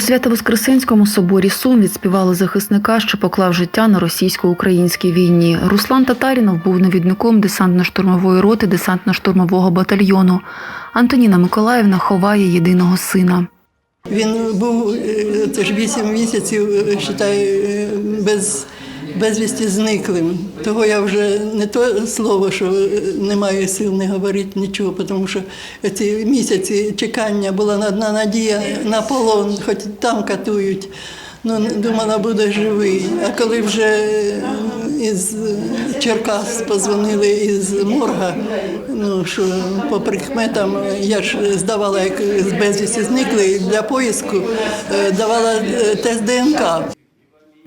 Свято-Воскресенському соборі Сум відспівали захисника, що поклав життя на російсько-українській війні. Руслан Татарінов був навідником десантно-штурмової роти десантно-штурмового батальйону. Антоніна Миколаївна ховає єдиного сина. Він був теж вісім місяців, вважаю, е, без, безвісті зниклим. Того я вже не то слово, що е, не маю сил не говорити нічого, тому що ці місяці чекання була одна надія на полон, хоч там катують. Ну, думала, буде живий. А коли вже е, із Черкас позвонили із морга, ну що по прикметам, я ж здавала, як з безвісті зникли, для поїзку е, давала тест ДНК.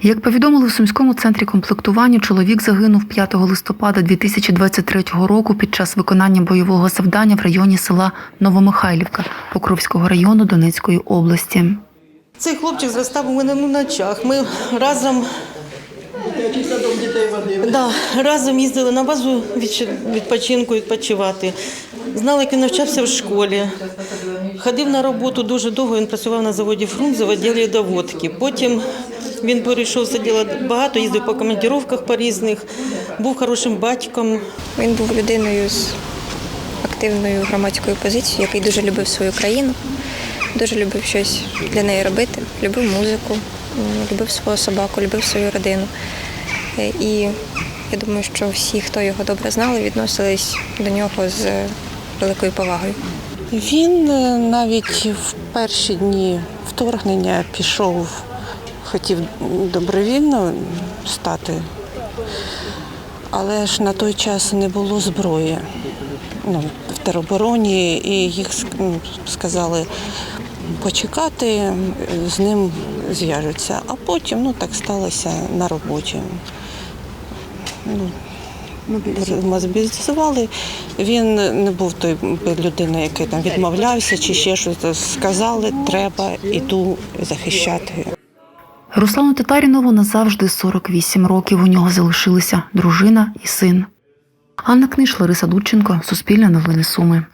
Як повідомили в Сумському центрі комплектування, чоловік загинув 5 листопада 2023 року під час виконання бойового завдання в районі села Новомихайлівка Покровського району Донецької області. Цей хлопчик зростав у мене на очах. Ми разом, да, разом їздили на базу відпочинку відпочивати. Знали, як він навчався в школі. Ходив на роботу дуже довго. Він працював на заводі Фрунзе в відділі доводки. Потім він перейшов за діло багато, їздив по командировках по різних, був хорошим батьком. Він був людиною з активною громадською позицією, який дуже любив свою країну, дуже любив щось для неї робити, любив музику, любив свого собаку, любив свою родину. Е, І я думаю, що всі, хто його добре знали, відносились до нього з великою повагою. Він е, навіть в перші дні вторгнення пішов, хотів добровільно стати, але ж на той час не було зброї ну, в теробороні, і їх ну, сказали почекати, з ним зв'яжуться. А потім ну, так сталося на роботі. Ну, мобілізували. Він не був той людиною, який там відмовлявся чи ще щось. Сказали, треба, іду захищати. Руслану Татарінову назавжди 48 років. У нього залишилися дружина і син. Анна Книш, Лариса Дудченко, Суспільне новини Суми.